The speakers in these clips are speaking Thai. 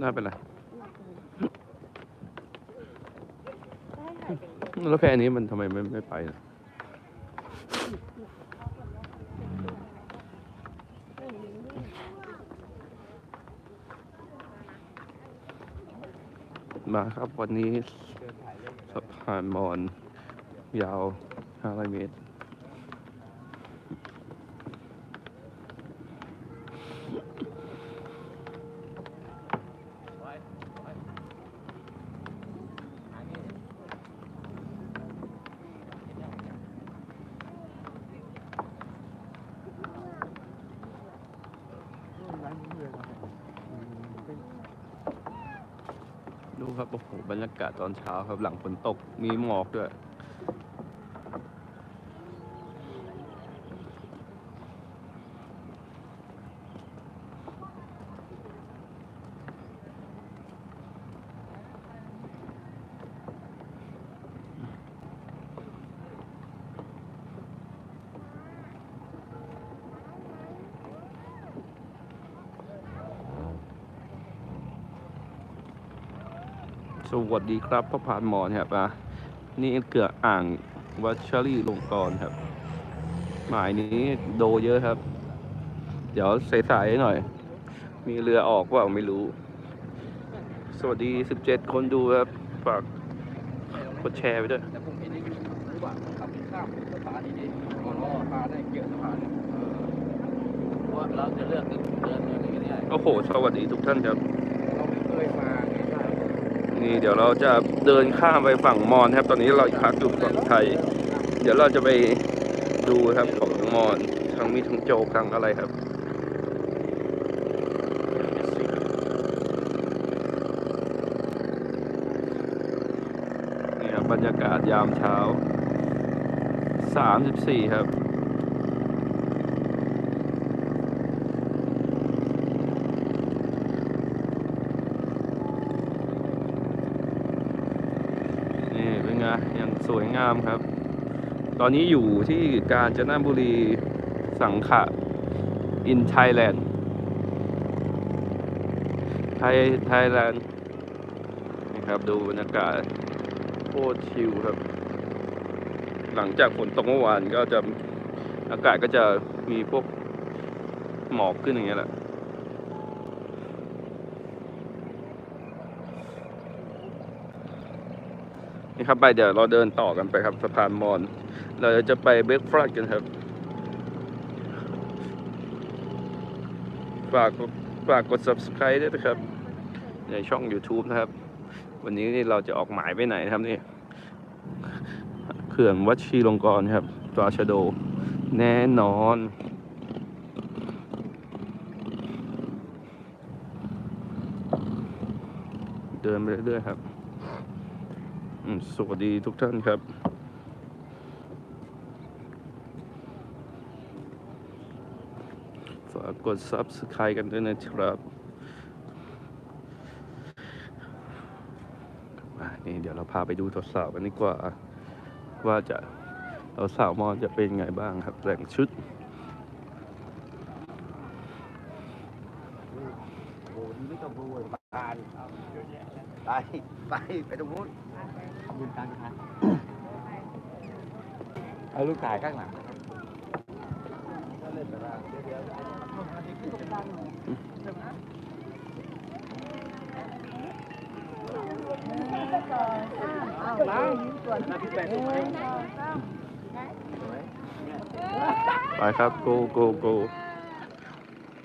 น่าเป็นไรแล้วแพอันนี้มันทำไมไม่ไม่ไปนะมาครับวันนี้สะพานมอน ยาว 500 เมตร ดู ครับโอ้โหบรรยากาศตอนเช้าครับหลังฝนตกมีหมอกด้วย สวัสดีครับพระพานหมอนครับอะนี่เกืออ่างวัชรีลงกรณ์ครับ หมายนี้โดเยอะครับ เดี๋ยวสายๆหน่อย มีเรือออกว่าไม่รู้ สวัสดี17คนดูครับ ฝากกดแชร์ไปด้วยแต่ผมเห็นในยูทูบรู้ว่าขับข้ามสะพานนี้ดิก่อนรอสะพานได้เกี่ยวสะพานเนี่ยเพราะว่าเราจะเลือกเดินเดินอย่างนี้ได้โอ้โห สวัสดีทุกท่านครับ เราไม่เคยมาไม่ได้ นี่เดี๋ยวเราจะเดินข้ามไปฝั่งมอญครับ ตอนนี้เราพักอยู่ฝั่งไทย เดี๋ยวเราจะไปดูครับของมอญทั้งมีทั้งโจกทั้งอะไรครับนี่ครับบรรยากาศยามเช้า 34 ครับ นี่เป็นไงอย่างสวยงามครับ ตอนนี้อยู่ที่กาญจนบุรีสังขะอินไทยแลนด์ไทยไทยแลนด์นี่ครับดูบรรยากาศโคตรชิลครับ หลังจากฝนตกเมื่อวานก็จะอากาศก็จะมีพวกหมอกขึ้นอย่างเงี้ยแหละ นี่ครับไปเดี๋ยวเราเดินต่อกันไปครับสะพานมอน เราจะไปเบรกฟรัดกันครับ ฝากฝากกด subscribe ด้วยนะครับ ในช่อง YouTube นะครับ วันนี้นี่เราจะออกหมายไปไหนครับนี่เขื่อนวัชีลงกรณ์ครับตราชโด แน่นอนเดินไปเรื่อยๆครับ สวัสดีทุกท่านครับ ฝากกด Subscribe กันด้วยนะครับนี่เดี๋ยวเราพาไปดูทดสอบกันดีกว่า ว่าจะเราสาวมอนจะเป็นไงบ้างครับแต่งชุดโอ้ดีไม่ต้องดูสะพานไปไปไปตรงนู้น ยืนกลางทางเอาลูกถ่ายข้างหลังเล่นไปแล้วเดี๋ยวล้างน้ำพริกแปดถูกไหมไปครับ go go go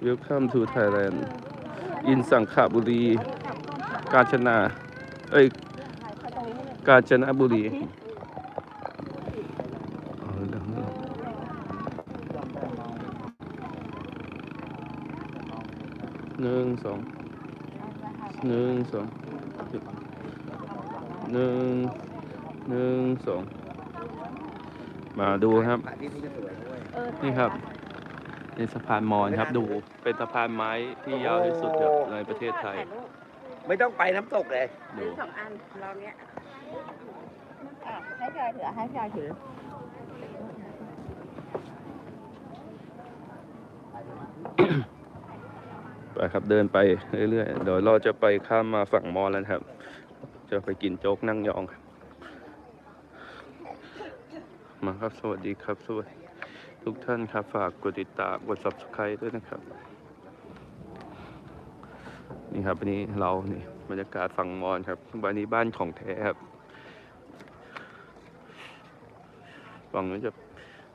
welcome to Thailand อินสังขบุรี กาญจนา เอ้ย กาญจนบุรีเอาเรื่องนี้หนึ่งสองหนึ่งสองหนึ่งหนึ่งสองมาดูครับที่นี่ก็สวยด้วยนี่ครับนี่สะพานมอญครับ ดูเป็นสะพานไม้ที่ยาวที่สุดครับในประเทศไทย ไม่ต้องไปน้ำตกเลยดูซื้อสองอันลองเนี้ยอะให้ พี่ออยถือให้พี่ออยถือไปครับเดินไปเรื่อยๆเดี๋ยวเราจะไปข้ามมาฝั่งมอแล้วนครับ จะไปกินโจ๊กนั่งยองครับมาครับ สวัสดีครับสวัสดีทุกท่านครับ ฝากกดติดตามกด subscribe ด้วยนะครับ นี่ครับวันนี้เรานี่บรรยากาศฝั่งมอญครับวันนี้บ้านของแท้ครับ ฝั่งนู้นจะ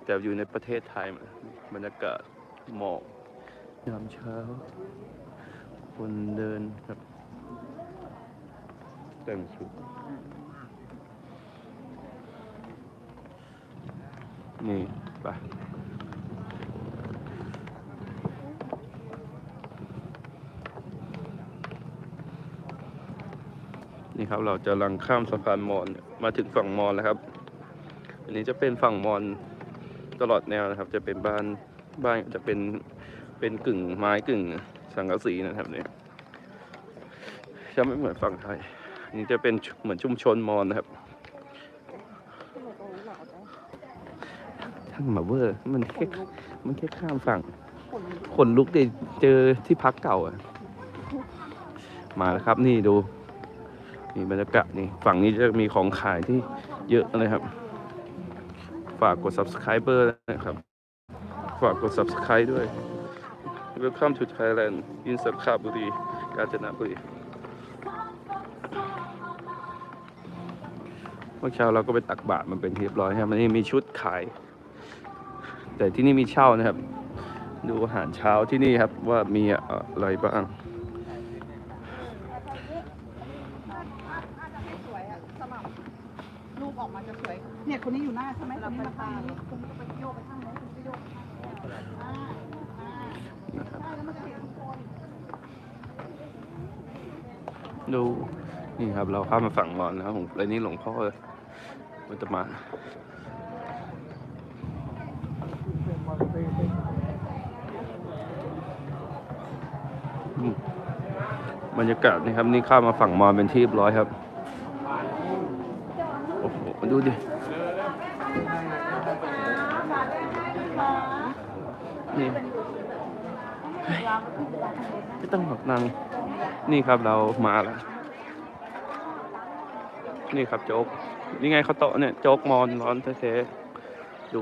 แต่อยู่ในประเทศไทยมาบรรยากาศหมอกยามเช้า คนเดินครับแต่งชุดนี่ไปนี่ครับเราจะลังข้ามสะพานมอนมาถึงฝั่งมอญแล้วครับ อันนี้จะเป็นฝั่งมอญตลอดแนวนะครับ จะเป็นบ้านบ้านจะเป็นเป็นกึ่งไม้กึ่งสังกะสีนะครับเนี่ยจะไม่เหมือนฝั่งไทยอันนี่จะเป็นเหมือนชุมชนมอญนะครับทั้งหมาเวอร์มันแค่มันแค่ข้ามฝั่งขนลุกเดเจอที่พักเก่าอะมาแล้วครับนี่ดูนี่บรรยากาศนี่ฝั่งนี้จะมีของขายที่เยอะเลยครับ ฝากกด subscriber นะครับ ฝากกด subscribe ด้วย Welcome to Thailand in สังขบุรีกาญจนบุรีเมื่อเช้าเราก็ไปตักบาตรมันเป็นเรียบร้อยครับมันนี่มีชุดขาย แต่ที่นี่มีเช่านะครับ ดูอาหารเช้าที่นี่ครับว่ามีอะไรบ้าง สวยอะสม่ำรูปออกมาจะสวย เนี่ย คนนี้อยู่หน้าใช่ไหมคนนี้มาข้างนี้คนนี้ก็ไปโยกไปข้างโน้นคนนี้ไปโยกอ่าอ่านะครับได้แล้วมันจะเห็นทุกคน ดูนี่ครับ เราข้ามมาฝั่งมอญนะครับผมเลยนี่หลวงพ่อมันจะมาอืมบรรยากาศนี่ครับ นี่ข้ามมาฝั่งมอญเป็นที่เรียบร้อยครับ โอ้โหดูดิ นี่ไม่ต้องหอกนางนี่ครับเรามาแล้ว นี่ครับโจ๊กนี่ไงเขาวโต๊ะเนี่ยโจ๊กมอนร้อนแท้ๆดู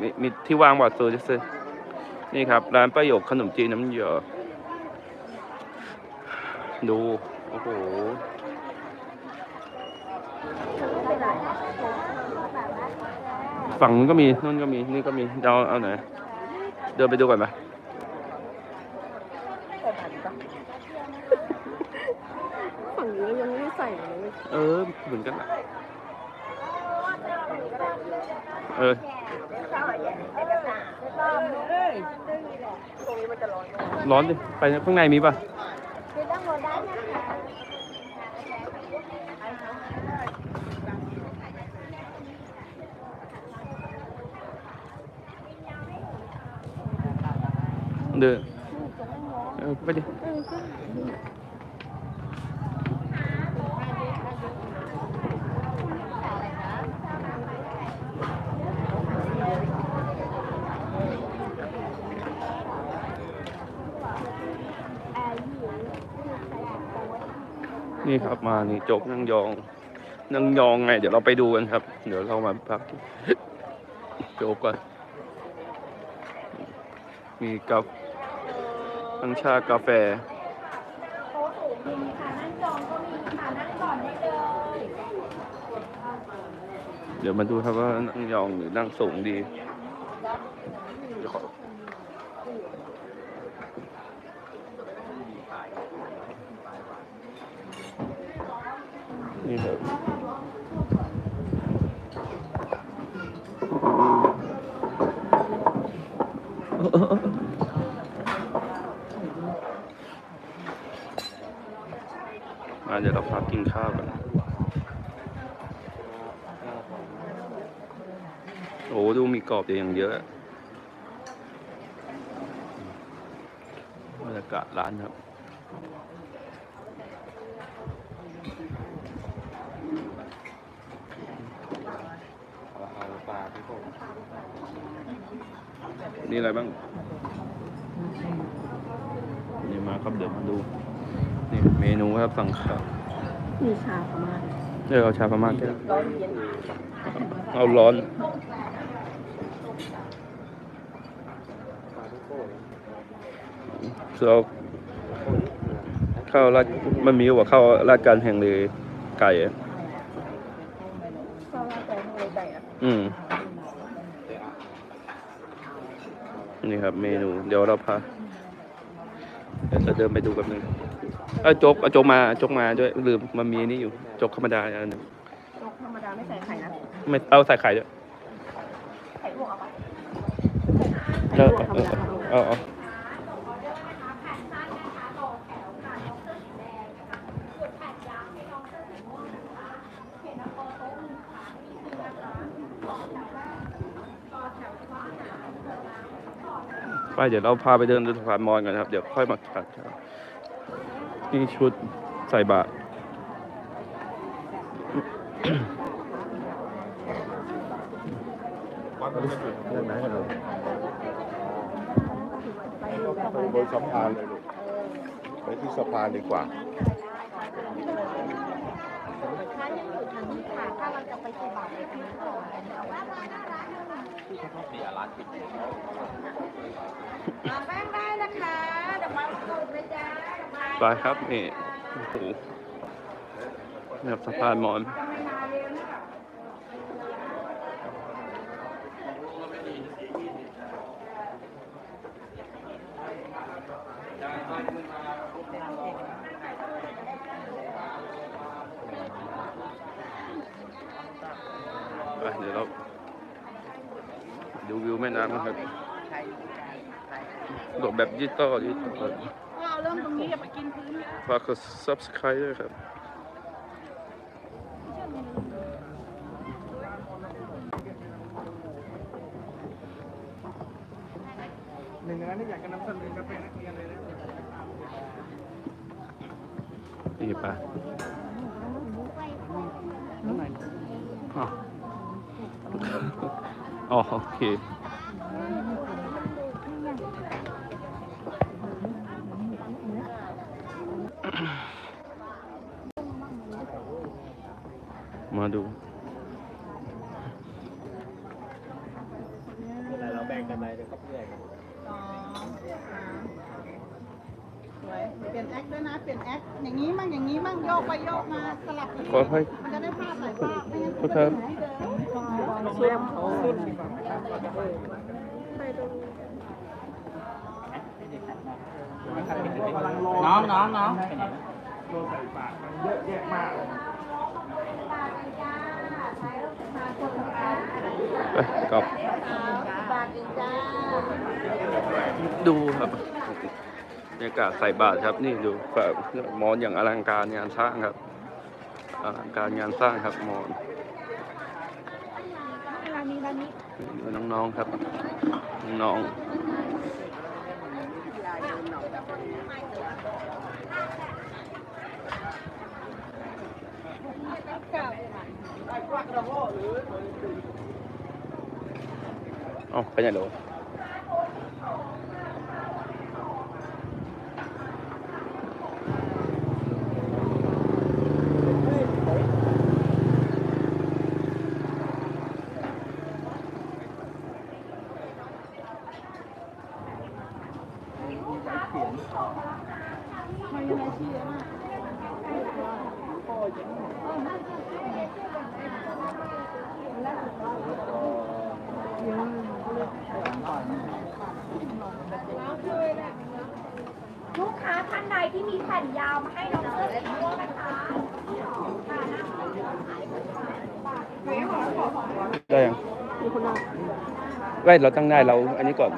มีมีที่วางบอร์ดซูจะซื้อนี่ครับ ร้านประโยคขนมจีนน้ำเหยอดู โอ้โห ฝั่งนู้นก็มีนู่นก็มีนี่ก็มีเราเอาไหนเดินไปดูก่อนไหมฝั่งนี้ยังไม่ได้ใส่เลยเออเหมือนกันอะเออร้อนดิไปข้างในมีป่ะ เดินเอไปดินี่ครับมานี่จกนั่งยอง นั่งยองไง เดี๋ยวเราไปดูกันครับ เดี๋ยวเรามาพักจกก่อนมีกาแฟ ทั้งชากาแฟเดี๋ยวมาดูครับว่านั่งยองหรือนั่งสูงดีเดี๋ยวขอนี่ครับ มาเดี๋ยวเราพักกินข้าวกันโอ้ดูมีกรอบอย่างเยอะบรรยากาศร้านครับเอาปลาที่ผมนี่อะไรบ้างครับเดี๋ยวมาดู นี่เมนูครับสั่งข้าวมีชาพม่าเออเอาชาพม่าแก้วร้อนเย็นเอาร้อนคือเอาข้าวราดมันมีว่าข้าวราดการแห่งเลยไก่อะข้าวราดแกงเลยไก่อะอืมนี่ครับเมนู เดี๋ยวเราพา เดี๋ยวเราเดินไปดูกันหนึ่งเออโจ๊กเอาโจ๊กมาโจ๊กมาด้วยลืมมันมีนี่อยู่โจ๊กธรรมดาอันหนึงโจ๊กธรรมดาไม่ใส่ไข่นะ ไม่เอาใส่ไข่ด้วยไข่ลวกเอาไปเออเออเออ ไปเดี๋ยวเราพาไปเดินดูสะพานมอญกันครับ เดี๋ยวค่อยมาขัดครับนี่ชุดใส่บาตรเรื่องไหนเหรอไปบนสะพานเลยลูกไปที่สะพานดีกว่าถ้ายังอยู่ทางนี้ค่ะ ถ้าเราจะไปใส่บาตรไปทางนี้ก่อนเอาไว้ เสียร้าแป้งได้นะคะเดี๋ยวมาสูตรเลยจ้าไปครับนี่โอ้โหแบบสะพานมอนไปเดี๋ยวเราดูวิวแม่น้ำนะครับด อกแบบดิจิตอลดิจิตอลเอาเริ่มตรงนี้อย่าไปกินพื้นฝากกด subscribe ด้วยครับหนึ่งอันนี้อยากจะนำเสนอกาแฟนักเรียนเลยนะนี่ปะอ๋ออ๋อโอเคมาดูเราแบ่งกันไปเลยครับเพื่อนสองสามสวยเปลี่ยนแอคด้วยนะ เปลี่ยนแอคอย่างนี้มั่งอย่างนี้มั่งโยกไปโยกมาสลับกันขอให้ มันจะได้ภาพหลายภาพไม่งั้นขอครับสุดสุดน้องน้องน้องไปกลับบาทเอ งจ้าดูครับบรรยากาศใส่บาตรครับ นี่ดูแบบมอนอย่างอลังการงานสร้างครับอลังการงานสร้างครับมอนร้านนี้ร้านนี้ดูน้องๆครับ น้องเอ้า ไปไหนเหรอ哦 ลูกค้าท่านใดที่มีแผ่นยาวมาให้น้องเสื้อสีม่วงนะคะได้ยังไม่เราตั้งได้เราอันนี้ก่อน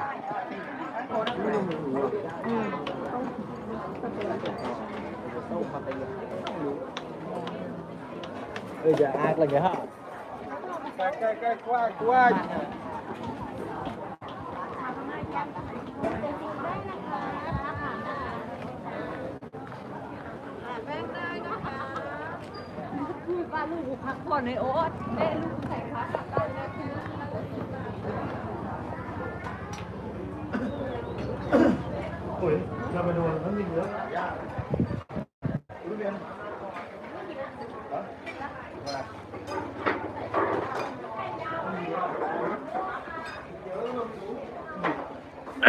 เออจะอากอะไรเงี้ยฮะใกล้ใกล้ใกล้ก ว้างกว้างแป้งได้นะคะคือป้าลูกพักผ่อนในโอ๊ตแม่ลูกใส่พักกลับบ้านแล้วคือน้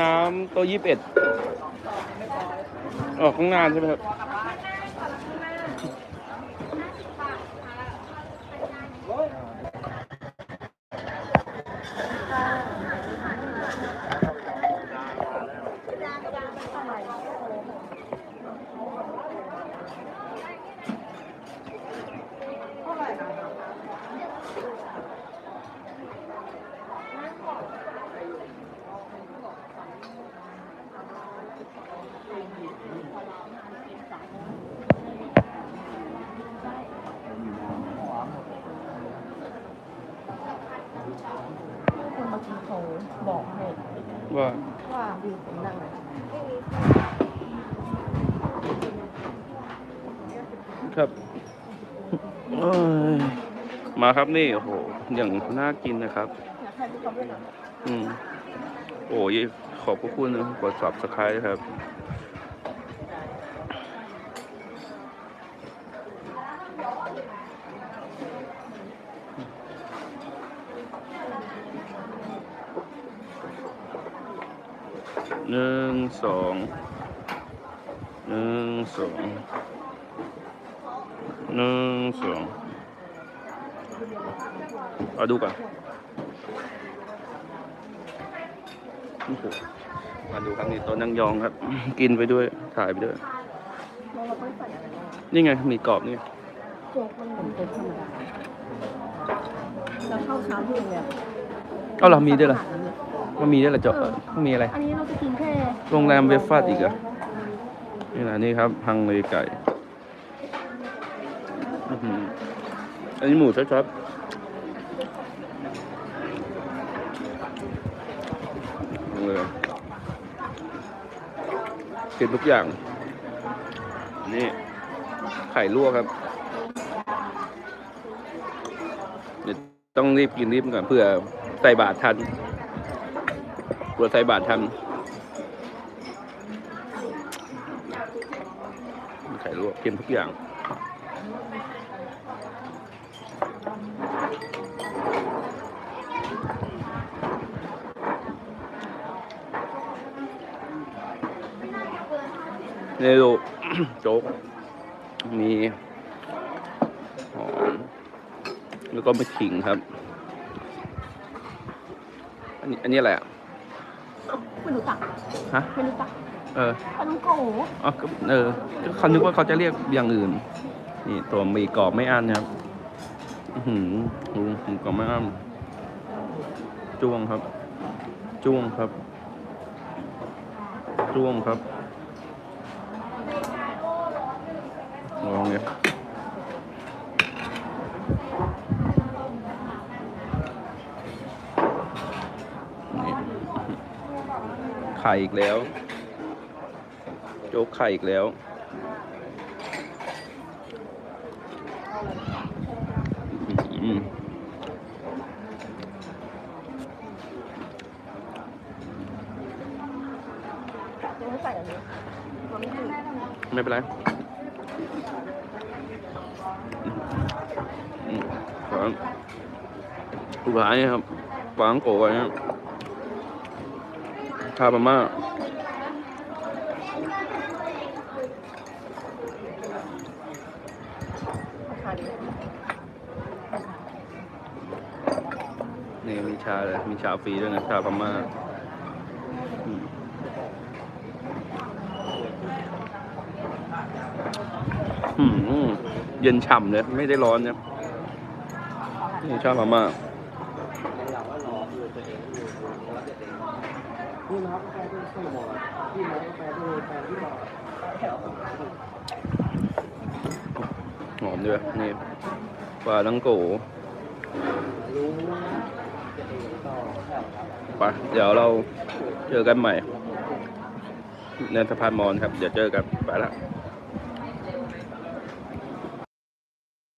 น้ำตัวยี่สิบเอ็ดออกข้างหน้าใช่ไหมครับ คนเมื่อกี้เขาบอกให้ ว่า ว่าวิว ผมนั่งเลยครับมาครับนี่โอ้โหอย่างน่ากินนะครับ อืมโอ้ยขอบพระคุณนะกดสับสไครต์ครับ สองหนึ่งสองหนึ่งสองเอาดูก่อนโอ้โหมาดูครับนี่โต๊ะนั่งยองครับ กินไปด้วยถ่ายไปด้วยแล้วเราต้องใส่อะไรบ้างนี่ไงมีกรอบนี่โจ๊กมันเป็นโจ๊กธรรมดาแล้วข้าวเช้าที่โรงแรมเอาเหรามีด้วยเหรอ ว่ามีด้วยเหรอจบมีอะไร อันนี้เราจะกินแค่ โรงแรมเวฟฟาดอีกเหรอนี่นะนี่ครับฮังเลไก่อื้อหืออันนี้หมูชัดๆเลยกินทุกอย่าง นี่ ไข่ลวกครับ เดี๋ยวต้องรีบกินรีบก่อนเพื่อใส่บาตรทัน เพื่อใส่บาตรทันไข่ลวกกินทุกอย่างนี่ดูโจ๊ก มีหอมแล้วก็มีขิงครับ อันนี้อันนี้อะไรอะ ไม่รู้จักฮะ ไม่รู้จักเออปลาต้องโกอ๋อก็เออเขานึกว่าเขาจะเรียกอย่างอื่น นี่ตัวหมีกรอบไม่อั้นนะครับ อือหือดูหมีกรอบไม่อั้นจ้วงครับ จ้วงครับ จ้วงครับ ลองเนี่ยนี่ ไข่อีกแล้ว โจ๊กไข่อีกแล้ว ยังไม่ใส่อันนี้มันไม่ถึงไม่เป็นไรอืมฝางอุบายครับฝางโกะไว้ครับ ชาบาม่าราคาดีนี่มีชาเลย มีชาฟรีด้วยนะชาพม่าเย็นฉ่ำเลย ไม่ได้ร้อนนะนี่ชาพม่า ด้วยนี่ปลาลังโกไปเดี๋ยวเราเจอกันใหม่ในสะพานมอนครับ เดี๋ยวเจอกันไปละ